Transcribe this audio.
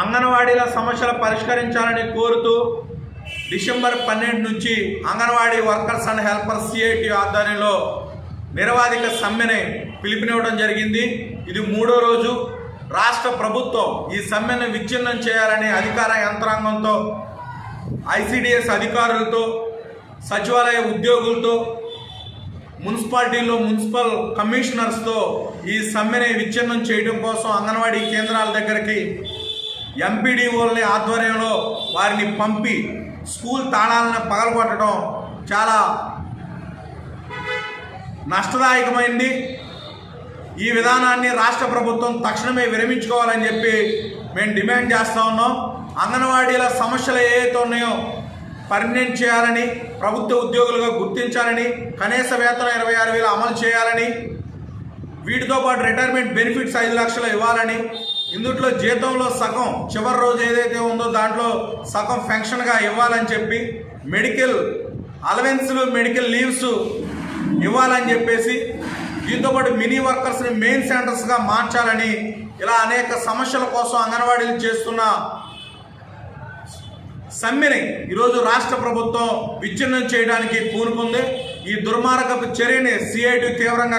అంగన్వాడీల సమస్యలు పరిష్కరించాలని కోరుతూ డిసెంబర్ పన్నెండు నుంచి anganwadi workers and helpers CIT ఆధ్వర్యంలో నిరవాధిక సమ్మెని పిలుపునివ్వడం జరిగింది. ఇది మూడో రోజు. రాష్ట్ర ప్రభుత్వం ఈ సమ్మెను విచ్ఛిన్నం చేయాలని అధికార యంత్రాంగంతో ఐసిడిఎస్ అధికారులతో సచివాలయ ఉద్యోగులతో మున్సిపాలిటీలో మున్సిపల్ కమిషనర్స్తో ఈ సమ్మెని విచ్ఛిన్నం చేయడం కోసం అంగన్వాడీ కేంద్రాల దగ్గరికి ఎంపీడీఓల్ని ఆధ్వర్యంలో వారిని పంపి స్కూల్ తాళాలను పగలగొట్టడం చాలా నష్టదాయకమైంది. ఈ విధానాన్ని రాష్ట్ర ప్రభుత్వం తక్షణమే విరమించుకోవాలని చెప్పి మేము డిమాండ్ చేస్తూ ఉన్నాం. అంగన్వాడీల సమస్యలు ఏవైతే ఉన్నాయో పర్మనెంట్ చేయాలని ప్రభుత్వ ఉద్యోగులుగా గుర్తించాలని కనీస వేతనం ఇరవై ఆరు వేలు అమలు చేయాలని వీటితో పాటు రిటైర్మెంట్ బెనిఫిట్స్ ఐదు లక్షలు ఇవ్వాలని ఇందుట్లో జీతంలో సగం చివరి రోజు ఏదైతే ఉందో దాంట్లో సగం ఫెన్షన్గా ఇవ్వాలని చెప్పి మెడికల్ అలవెన్స్లు మెడికల్ లీవ్స్ ఇవ్వాలని చెప్పేసి దీంతో పాటు మినీ వర్కర్స్ని మెయిన్ సెంటర్స్గా మార్చాలని ఇలా అనేక సమస్యల కోసం అంగన్వాడీలు చేస్తున్న సమ్మెని ఈరోజు రాష్ట్ర ప్రభుత్వం విచ్ఛిన్నం చేయడానికి పూనుకుంది. ఈ దుర్మార్గపు చర్యని సిఐటి తీవ్రంగా